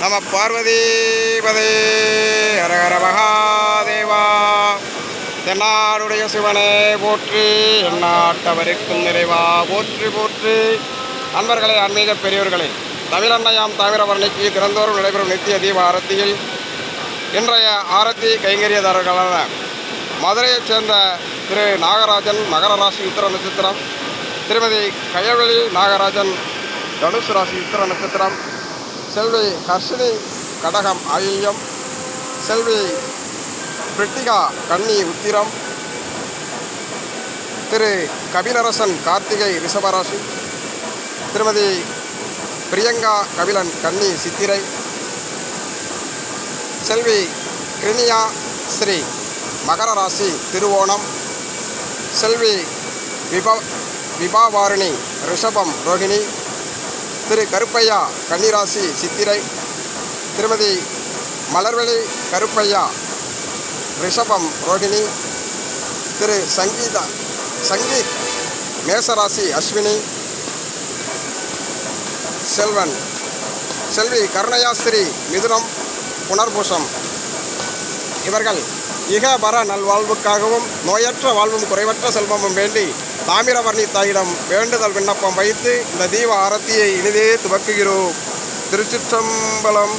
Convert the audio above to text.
நம பார்வதிபதே. ஹரஹர மகாதேவா. தென்னாடுடைய சிவனே போற்றி எந்நாட்டவருக்கும் நிறைவா. போற்றி போற்றி. அன்பர்களே ஆன்மீக பெரியோர்களே தமிழண்ணையாம் தாமிரவர்ணிக்கு திறந்தோறும் நடைபெறும் நித்திய தீப ஆரத்தியில் இன்றைய ஆரத்தி கைங்கரியதாரர்களான மதுரையைச் சேர்ந்த திரு நாகராஜன் மகர ராசி உத்தர நட்சத்திரம் திருமதி கயவெளி நாகராஜன் தனுசு ராசி உத்தர நட்சத்திரம் செல்வி ஹர்ஷினி கடகம் ஆயில்யம் செல்வி பிரிட்டிகா கன்னி உத்திரம் திரு கபிலரசன் கார்த்திகை ரிஷபராசி திருமதி பிரியங்கா கபிலன் கன்னி சித்திரை செல்வி கிருணியா ஸ்ரீ மகர ராசி திருவோணம் செல்வி விபா விபாவாரிணி ரிஷபம் ரோஹிணி திரு கருப்பையா கன்னிராசி சித்திரை திருமதி மலர்வெளி கருப்பையா ரிஷபம் ரோஹிணி திரு சங்கீதா சங்கீத் மேசராசி அஸ்வினி செல்வன் செல்வி கருணயாஸ்திரி மிதுனம் புனர்பூசம் இவர்கள் இகபர நல்வாழ்வுக்காகவும் நோயற்ற வாழ்வும் குறைவற்ற செல்வமும் வேண்டி தாமிரவர்ணி தாயிடம் வேண்டுதல் விண்ணப்பம் வைத்து இந்த தீப ஆரத்தியை இனிதே துவக்குகிறோம். திருச்சிற்றம்பலம்